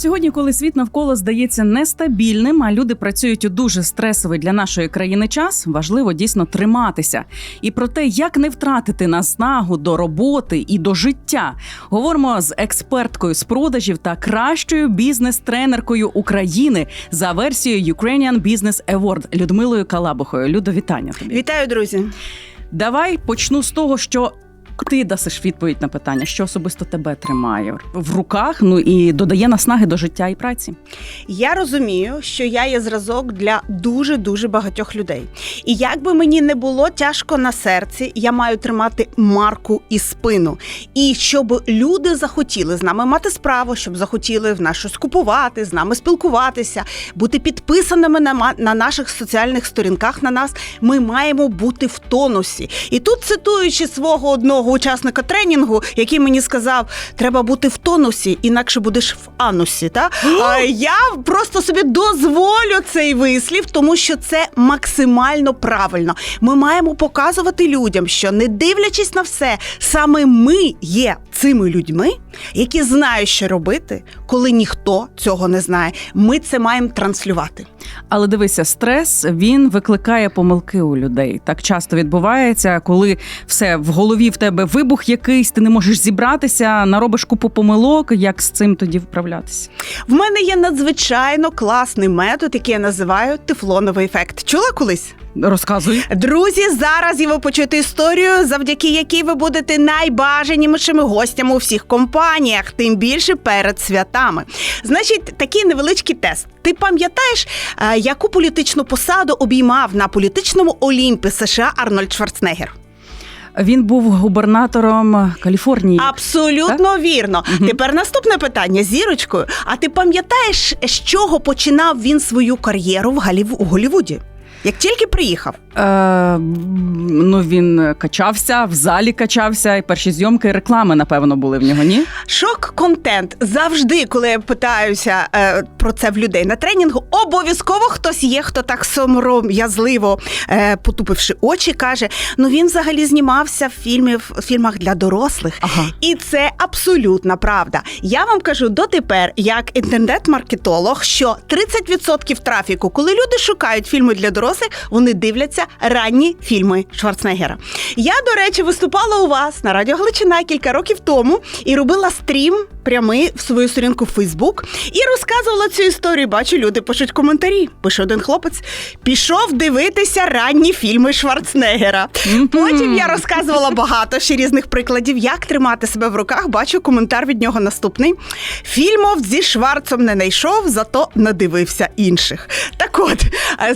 Сьогодні, коли світ навколо здається нестабільним, а люди працюють у дуже стресовий для нашої країни час, важливо дійсно триматися. І про те, як не втратити наснагу до роботи і до життя, говоримо з експерткою з продажів та кращою бізнес-тренеркою України за версією Ukrainian Business Award Людмилою Калабухою. Людо, вітання тобі. Вітаю, друзі. Давай почну з того, що ти дасиш відповідь на питання, що особисто тебе тримає в руках, ну і додає наснаги до життя і праці. Я розумію, що я є зразок для дуже дуже багатьох людей. І як би мені не було тяжко на серці, я маю тримати марку і спину. І щоб люди захотіли з нами мати справу, щоб захотіли в нас щось купувати, з нами спілкуватися, бути підписаними на, на наших соціальних сторінках на нас, ми маємо бути в тонусі. І тут, цитуючи свого одного учасника тренінгу, який мені сказав, треба бути в тонусі, інакше будеш в анусі. Та? А я просто собі дозволю цей вислів, тому що це максимально правильно. Ми маємо показувати людям, що не дивлячись на все, саме ми є цими людьми, які знають, що робити, коли ніхто цього не знає. Ми це маємо транслювати. Але дивися, стрес він викликає помилки у людей. Так часто відбувається, коли все в голові в тебе вибух якийсь, ти не можеш зібратися, наробиш купу помилок. Як з цим тоді вправлятися? В мене є надзвичайно класний метод, який я називаю тефлоновий ефект. Чула колись? Розказуй. Друзі, зараз ви почуєте історію, завдяки якій ви будете найбажанішими гостями у всіх компаніях, тим більше перед святами. Значить, такий невеличкий тест. Ти пам'ятаєш, е, яку політичну посаду обіймав на політичному олімпі США Арнольд Шварценеггер? Він був губернатором Каліфорнії. Абсолютно вірно. Угу. Тепер наступне питання зірочкою. А ти пам'ятаєш, з чого починав він свою кар'єру в Голлівуді? Як тільки приїхав? Е, ну він качався, в залі качався, і перші зйомки реклами, напевно, були в нього. Ні? Шок-контент завжди, коли я питаюся е, про це в людей на тренінгу, обов'язково хтось є, хто так сором'язливо е, потупивши очі, каже: ну він взагалі знімався в фільмі в фільмах для дорослих. Ага. І це абсолютна правда. Я вам кажу дотепер, як інтернет-маркетолог, що 30% трафіку, коли люди шукають фільми для дорослих, вони дивляться ранні фільми Шварценеггера. Я, до речі, виступала у вас на Радіо Галичина кілька років тому і робила стрім прямий в свою сторінку в Фейсбук і розказувала цю історію. Бачу, люди пишуть коментарі. Пише один хлопець: пішов дивитися ранні фільми Шварценеггера. Потім я розказувала багато ще різних прикладів, як тримати себе в руках. Бачу коментар від нього наступний. Фільмов зі Шварцом не знайшов, зато надивився інших. Так от,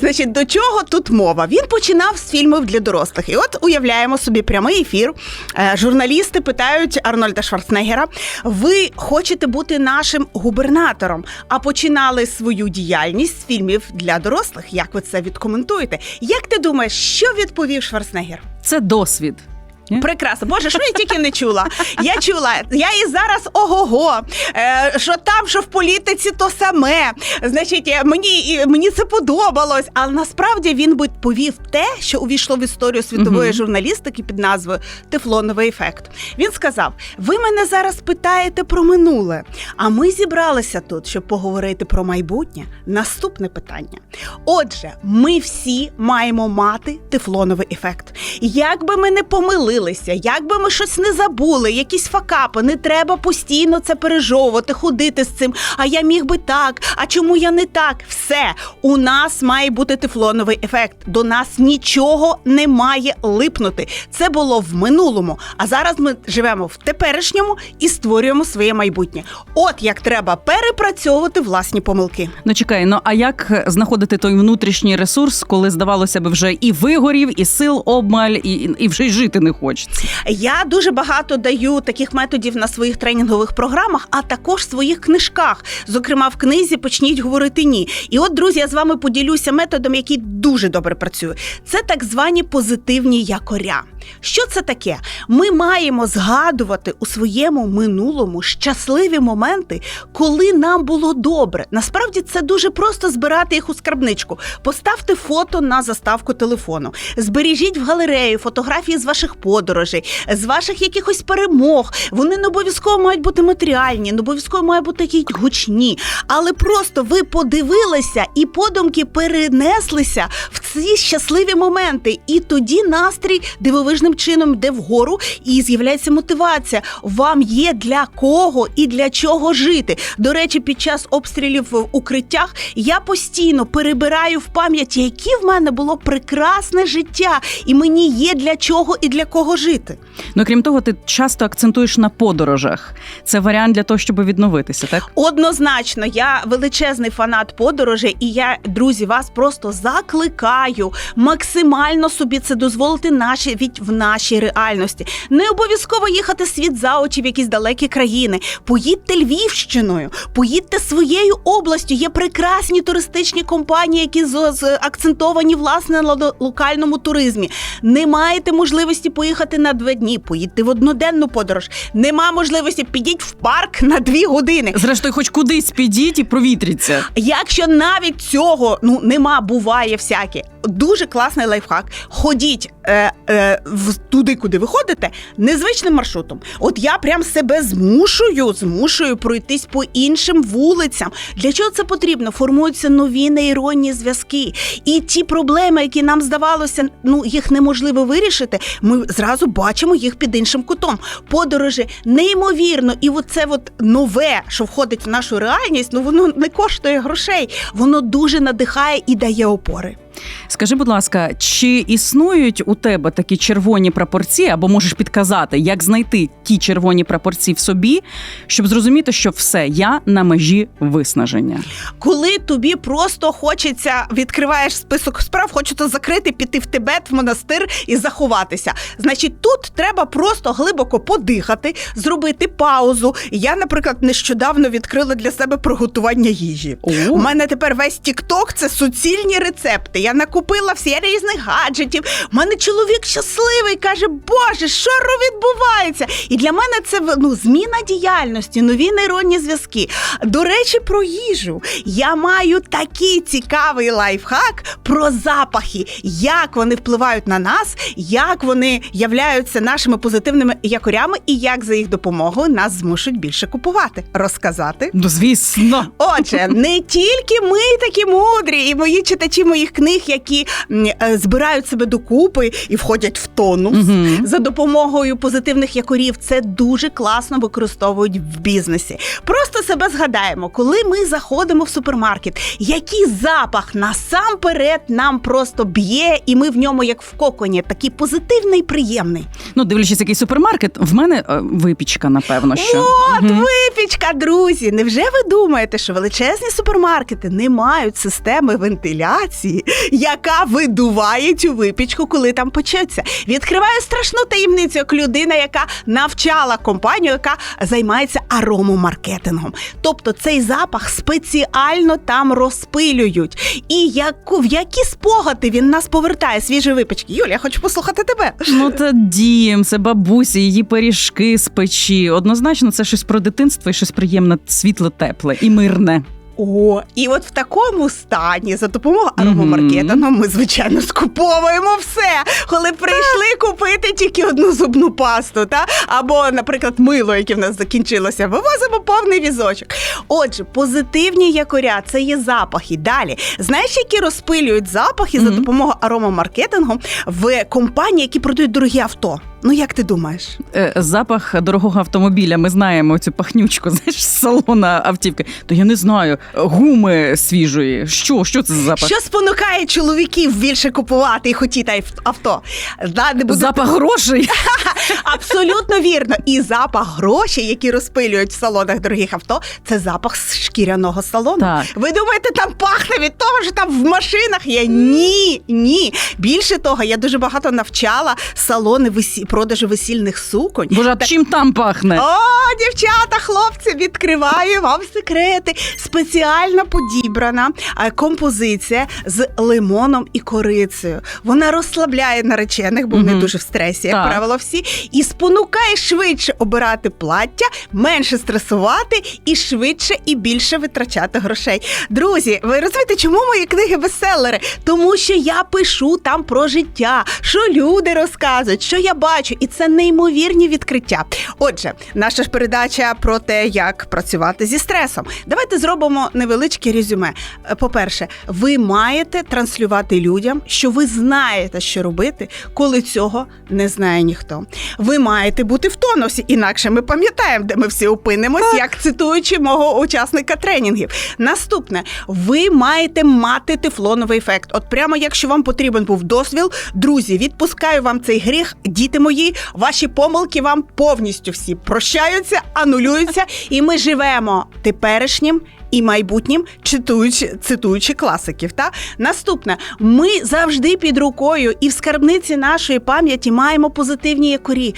значить, до чого тут мова? Він починав з фільмів для дорослих. І от уявляємо собі прямий ефір. Е, Журналісти питають Арнольда Шварценеггера: ви хочете бути нашим губернатором? А починали свою діяльність з фільмів для дорослих. Як ви це відкоментуєте? Як ти думаєш, що відповів Шварценеггер? Це досвід. Ні? Прекрасно, боже, що я тільки не чула. Я чула, я і зараз ого-го. Е, що там, що в політиці, то саме. Значить, е, мені мені це подобалось. Але насправді він би повів те, що увійшло в історію світової Мгм. журналістики під назвою Тефлоновий ефект. Він сказав: Ви мене зараз питаєте про минуле, а ми зібралися тут, щоб поговорити про майбутнє. Наступне питання. Отже, ми всі маємо мати тефлоновий ефект. Як би ми не помилилися, як би ми щось не забули, якісь факапи, не треба постійно це пережовувати, ходити з цим. А я міг би так, а чому я не так? Все, у нас має бути тефлоновий ефект. До нас нічого не має липнути. Це було в минулому. А зараз ми живемо в теперішньому і створюємо своє майбутнє. От як треба перепрацьовувати власні помилки. Ну чекай, ну а як знаходити той внутрішній ресурс, коли здавалося б вже і вигорів, і сил обмаль, і, і вже й жити не хочеться? Я дуже багато даю таких методів на своїх тренінгових програмах, а також в своїх книжках. Зокрема, в книзі почніть говорити ні. І от, друзі, я з вами поділюся методом, який дуже добре працює. Це так звані позитивні якоря. Що це таке? Ми маємо згадувати у своєму минулому щасливі моменти, коли нам було добре. Насправді це дуже просто збирати їх у скарбничку. Поставте фото на заставку телефону, збережіть в галерею фотографії з ваших подорожей, подорожей, з ваших якихось перемог. Вони не обов'язково мають бути матеріальні, не обов'язково мають бути якісь гучні. Але просто ви подивилися і подумки перенеслися в ці щасливі моменти. І тоді настрій дивовижним чином йде вгору і з'являється мотивація. Вам є для кого і для чого жити. До речі, під час обстрілів в укриттях я постійно перебираю в пам'яті, яке в мене було прекрасне життя, і мені є для чого і для кого жити. Ну крім того, ти часто акцентуєш на подорожах. Це варіант для того, щоб відновитися, так? Однозначно, я величезний фанат подорожей, і я, друзі, вас просто закликаю максимально собі це дозволити наші від в нашій реальності. Не обов'язково їхати світ за очі в якісь далекі країни. Поїдьте Львівщиною, поїдьте своєю областю. Є прекрасні туристичні компанії, які з, з- акцентовані власне на локальному туризмі. Не маєте можливості поїхати на два дні, поїдьте в одноденну подорож. Нема можливості, підіть в парк на дві години. Зрештою, хоч кудись підіть і провітріться. Якщо навіть цього ну нема, буває всяке. Дуже класний лайфхак. Ходіть е, е, туди, куди ви ходите, незвичним маршрутом. От я прям себе змушую, змушую пройтись по іншим вулицям. Для чого це потрібно? Формуються нові нейронні зв'язки. І ті проблеми, які нам здавалося, ну їх неможливо вирішити. Ми зразу бачимо їх під іншим кутом. Подорожі неймовірно, і оце от нове, що входить в нашу реальність, ну воно не коштує грошей, воно дуже надихає і дає опори. Скажи, будь ласка, чи існують у тебе такі червоні прапорці, або можеш підказати, як знайти ті червоні прапорці в собі, щоб зрозуміти, що все, я на межі виснаження? Коли тобі просто хочеться, відкриваєш список справ, хочеться закрити, піти в Тибет, в монастир і заховатися. Значить, тут треба просто глибоко подихати, зробити паузу. Я, наприклад, нещодавно відкрила для себе приготування їжі. У мене тепер весь Тікток це суцільні рецепти. Я накупила всі різних гаджетів. У мене чоловік щасливий каже: Боже, що відбувається? І для мене це ну, зміна діяльності, нові нейронні зв'язки. До речі, про їжу. Я маю такий цікавий лайфхак про запахи, як вони впливають на нас, як вони являються нашими позитивними якорями, і як за їх допомогою нас змушують більше купувати. Розказати. Ну, звісно. Отже, не тільки ми такі мудрі, і мої читачі моїх книг, які е, збирають себе докупи і входять в тонус Мгм. за допомогою позитивних якорів. Це дуже класно використовують в бізнесі. Просто себе згадаємо, коли ми заходимо в супермаркет, який запах насамперед нам просто б'є, і ми в ньому, як в коконі, такий позитивний, приємний. Ну, дивлячись, який супермаркет, в мене е, випічка, напевно, що. От Мгм. випічка, друзі. Невже ви думаєте, що величезні супермаркети не мають системи вентиляції, яка видуває цю випічку, коли там печеться? Відкриваю страшну таємницю, як людина, яка навчала компанію, яка займається аромомаркетингом. Тобто цей запах спеціально там розпилюють. І яку в які спогади він нас повертає свіжі випічки? Юля, я хочу послухати тебе. Ну, це дім, це бабусі, її пиріжки з печі. Однозначно, це щось про дитинство і щось приємне, світле, тепле і мирне. О, і от в такому стані за допомогою аромамаркетингу ми, звичайно, скуповуємо все. Коли прийшли купити тільки одну зубну пасту, та або, наприклад, мило, яке в нас закінчилося, вивозимо повний візочок. Отже, позитивні якоря це є запахи. Далі, знаєш, які розпилюють запахи за допомогою аромамаркетингу в компанії, які продають дорогі авто. Ну як ти думаєш? Е, Запах дорогого автомобіля. Ми знаємо цю пахнючку, знаєш, з салона автівки. То я не знаю, гуми свіжої. Що? Що це за запах? Що спонукає чоловіків більше купувати і хотіти ав- авто? Да, не буду Запах грошей. Абсолютно вірно. І запах грошей, які розпилюють в салонах дорогих авто, це запах шкіряного салону. Так. Ви думаєте, там пахне від того, що там в машинах є? Ні, ні. Більше того, я дуже багато навчала салони весі... продажу весільних суконь. Боже, а чим там пахне? О, дівчата, хлопці, відкриваю вам секрети. Спеціально подібрана е, композиція з лимоном і корицею. Вона розслабляє наречених, бо вони Мгм. дуже в стресі, як Так. правило, всі, і спонукає швидше обирати плаття, менше стресувати і швидше і більше витрачати грошей. Друзі, ви розумієте, чому мої книги бестселери? Тому що я пишу там про життя, що люди розказують, що я бачу. Передачу, і це неймовірні відкриття. Отже, наша ж передача про те, як працювати зі стресом. Давайте зробимо невеличке резюме. Е, По-перше, ви маєте транслювати людям, що ви знаєте, що робити, коли цього не знає ніхто. Ви маєте бути в тонусі, інакше ми пам'ятаємо, де ми всі опинимось, як цитуючи мого учасника тренінгів. Наступне, ви маєте мати тефлоновий ефект. От прямо якщо вам потрібен був дозвіл, друзі, відпускаю вам цей гріх, діти мої, ваші помилки вам повністю всі прощаються, анулюються, і ми живемо теперішнім. І майбутнім, читуючи, цитуючи класиків. Та наступне, ми завжди під рукою і в скарбниці нашої пам'яті маємо позитивні якорі.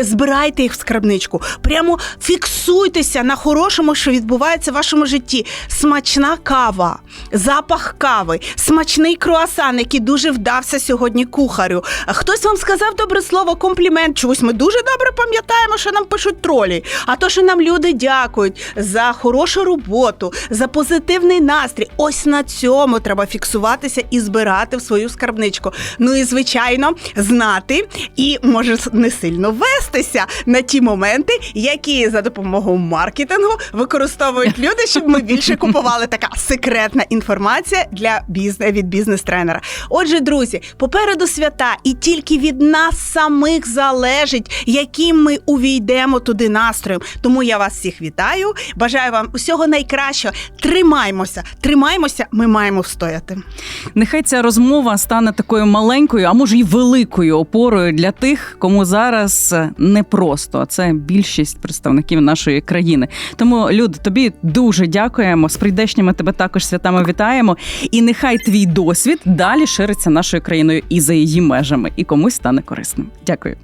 Збирайте їх в скарбничку. Прямо фіксуйтеся на хорошому, що відбувається в вашому житті. Смачна кава, запах кави, смачний круасан, який дуже вдався сьогодні кухарю. Хтось вам сказав добре слово, комплімент. Чогось ми дуже добре пам'ятаємо, що нам пишуть тролі. А то, що нам люди дякують за хорошу роботу, за позитивний настрій. Ось на цьому треба фіксуватися і збирати в свою скарбничку. Ну і звичайно, знати і може не сильно вестися на ті моменти, які за допомогою маркетингу використовують люди, щоб ми більше купували. Така секретна інформація для бізнес від бізнес-тренера. Отже, друзі, попереду свята, і тільки від нас самих залежить, яким ми увійдемо туди настроєм. Тому я вас всіх вітаю. Бажаю вам усього найкращого. Тримаймося, тримаймося, ми маємо встояти. Нехай ця розмова стане такою маленькою, а може й великою опорою для тих, кому зараз непросто. Це більшість представників нашої країни. Тому Люд, тобі дуже дякуємо. З прийдешніми тебе також святами вітаємо. І нехай твій досвід далі шириться нашою країною і за її межами, і комусь стане корисним. Дякую.